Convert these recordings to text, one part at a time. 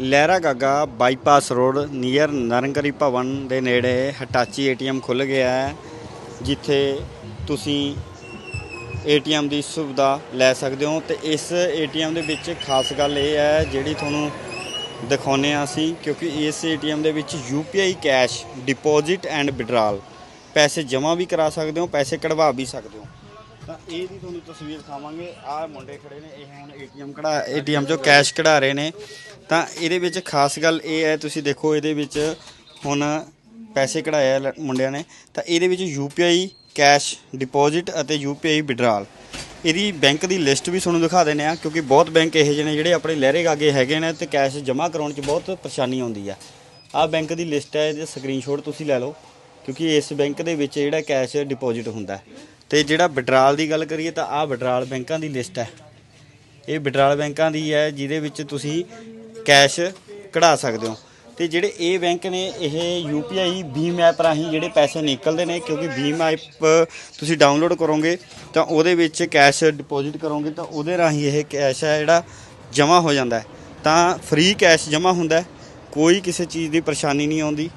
Lehra Gaga bypass road near ਨਰੰਗਰੀ ਭਵਨ ਦੇ ਨੇੜੇ ਹਟਾਚੀ ATM ਖੁੱਲ ਗਿਆ ਹੈ, ਜਿੱਥੇ ਤੁਸੀਂ ਏਟੀਐਮ ਦੀ ਸੁਵਿਧਾ ਲੈ ਸਕਦੇ ਹੋ ਤੇ ਇਸ ਏਟੀਐਮ ਦੇ ਵਿੱਚ ਖਾਸ ਗੱਲ ਇਹ ਹੈ ਜਿਹੜੀ ਤੁਹਾਨੂੰ ਦਿਖਾਉਂਦੇ ਹਾਂ ਅਸੀਂ, ਕਿਉਂਕਿ ਇਸ ਏਟੀਐਮ ਦੇ ਵਿੱਚ UPI cash, deposit and withdrawal, ਪੈਸੇ ਜਮ੍ਹਾਂ ਵੀ ਕਰਾ ਸਕਦੇ ਹੋ, ਪੈਸੇ ਕਢਵਾ ਵੀ ਸਕਦੇ ਹੋ। ਤਾਂ ਇਹ ਦੀ ਤੁਹਾਨੂੰ ਤਸਵੀਰ ਦਿਖਾਵਾਂਗੇ। ਆਹ ਮੁੰਡੇ ਖੜੇ ਨੇ, ਇਹ ਹੁਣ ਏਟੀਐਮ ਕਢਾ, ਏਟੀਐਮ ਚੋਂ ਕੈਸ਼ ਕਢਾ ਰਹੇ ਨੇ। ਤਾਂ ਇਹਦੇ ਵਿੱਚ ਖਾਸ ਗੱਲ ਇਹ ਹੈ, ਤੁਸੀਂ ਦੇਖੋ ਇਹਦੇ ਵਿੱਚ ਹੁਣ ਪੈਸੇ ਕਢਾਏ ਲ- ਮੁੰਡਿਆਂ ਨੇ, ਤਾਂ ਇਹਦੇ ਵਿੱਚ ਯੂਪੀਆਈ ਕੈਸ਼, ਡਿਪੋਜ਼ਿਟ ਅਤੇ ਯੂਪੀਆਈ ਵਿਡਰਾਲ। ਇਹਦੀ ਬੈਂਕ ਦੀ ਲਿਸਟ ਵੀ ਤੁਹਾਨੂੰ ਦਿਖਾ ਦਿੰਦੇ ਆ ਕਿਉਂਕਿ ਬਹੁਤ ਬੈਂਕ ਇਹੋ ਜਿਹੇ ਨੇ ਜਿਹੜੇ ਆਪਣੇ ਲਹਿਰੇ ਗਾਗੇ ਹੈਗੇ ਨੇ ਤੇ ਕੈਸ਼ ਜਮ੍ਹਾਂ ਕਰਾਉਣ 'ਚ ਬਹੁਤ ਪਰੇਸ਼ਾਨੀ ਆਉਂਦੀ ਆ। ਆਹ ਬੈਂਕ ਦੀ ਲਿਸਟ ਹੈ, ਇਹਦੇ ਸਕਰੀਨਸ਼ਾਟ ਤੁਸੀਂ ਲੈ ਲਓ, ਕਿਉਂਕਿ ਇਸ ਬੈਂਕ ਦੇ ਵਿੱਚ ਜਿਹੜਾ ਕੈਸ਼ ਡਿਪੋਜ਼ਿਟ ਹੁੰਦਾ ਹੈ। ਤੇ ਜਿਹੜਾ ਵਿਡਰਾਲ ਦੀ ਗੱਲ ਕਰੀਏ ਤਾਂ ਆਹ ਵਿਡਰਾਲ ਬੈਂਕਾਂ ਦੀ ਲਿਸਟ ਹੈ। ਇਹ ਵਿਡਰਾਲ ਬੈਂਕਾਂ ਦੀ ਹੈ, ਜਿਹਦੇ ਵਿੱਚ ਤੁਸੀਂ ਕੈਸ਼ ਕਢਾ ਸਕਦੇ ਹੋ। ਤੇ ਜਿਹੜੇ ਇਹ ਬੈਂਕ ਨੇ, ਇਹ ਯੂਪੀਆਈ ਭੀਮ ਐਪ ਰਾਹੀਂ ਜਿਹੜੇ ਪੈਸੇ ਨਿਕਲਦੇ ਨੇ, ਕਿਉਂਕਿ ਭੀਮ ਐਪ ਤੁਸੀਂ ਡਾਊਨਲੋਡ ਕਰੋਗੇ, ਤਾਂ ਉਹਦੇ ਵਿੱਚ ਕੈਸ਼ ਡਿਪੋਜ਼ਿਟ ਕਰੋਗੇ, ਤਾਂ ਉਹਦੇ ਰਾਹੀਂ ਇਹ ਕੈਸ਼ ਹੈ ਜਿਹੜਾ ਜਮ੍ਹਾਂ ਹੋ ਜਾਂਦਾ ਤਾਂ ਫ੍ਰੀ ਕੈਸ਼ ਜਮ੍ਹਾਂ ਹੁੰਦਾ ਕੋਈ ਕਿਸੇ ਚੀਜ਼ ਦੀ ਪਰੇਸ਼ਾਨੀ ਨਹੀਂ ਆਉਂਦੀ,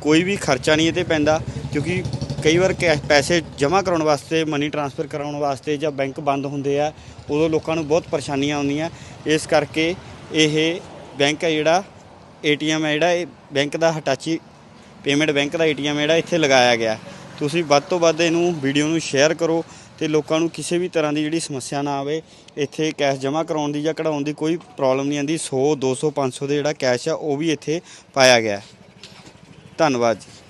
ਕੋਈ ਵੀ ਖਰਚਾ ਨਹੀਂ ਇਹ ਪੈਂਦਾ, ਕਿਉਂਕਿ ਕਈ ਵਾਰ ਕੈਸ਼ ਪੈਸੇ ਜਮ੍ਹਾਂ ਕਰਾਉਣ ਵਾਸਤੇ, ਮਨੀ ਟ੍ਰਾਂਸਫਰ ਕਰਾਉਣ ਵਾਸਤੇ ਜਾਂ ਬੈਂਕ ਬੰਦ ਹੁੰਦੇ ਆ, ਉਦੋਂ ਲੋਕਾਂ ਨੂੰ ਬਹੁਤ ਪਰੇਸ਼ਾਨੀਆਂ ਆਉਂਦੀਆਂ। ਇਸ ਕਰਕੇ ਇਹ ਬੈਂਕ ਹੈ ਜਿਹੜਾ, ਏਟੀਐਮ ਹੈ ਜਿਹੜਾ, ਇਹ ਬੈਂਕ ਦਾ ਹਟਾਚੀ, ਪੇਮੈਂਟ ਬੈਂਕ ਦਾ ਏਟੀਐਮ ਜਿਹੜਾ ਇੱਥੇ ਲਗਾਇਆ ਗਿਆ ਤੁਸੀਂ ਵੱਧ ਤੋਂ ਵੱਧ ਇਹਨੂੰ ਵੀਡੀਓ ਨੂੰ ਸ਼ੇਅਰ ਕਰੋ ਤੇ ਲੋਕਾਂ ਨੂੰ ਕਿਸੇ ਵੀ ਤਰ੍ਹਾਂ ਦੀ ਜਿਹੜੀ ਸਮੱਸਿਆ ਨਾ ਆਵੇ, ਇੱਥੇ ਕੈਸ਼ ਜਮ੍ਹਾਂ ਕਰਾਉਣ ਦੀ ਜਾਂ ਕਢਾਉਣ ਦੀ ਕੋਈ ਪ੍ਰੋਬਲਮ ਨਹੀਂ ਆਉਂਦੀ। 100 200 500 ਦੇ ਜਿਹੜਾ ਕੈਸ਼ ਆ, ਉਹ ਵੀ ਇੱਥੇ ਪਾਇਆ ਗਿਆ ਧੰਨਵਾਦ ਜੀ।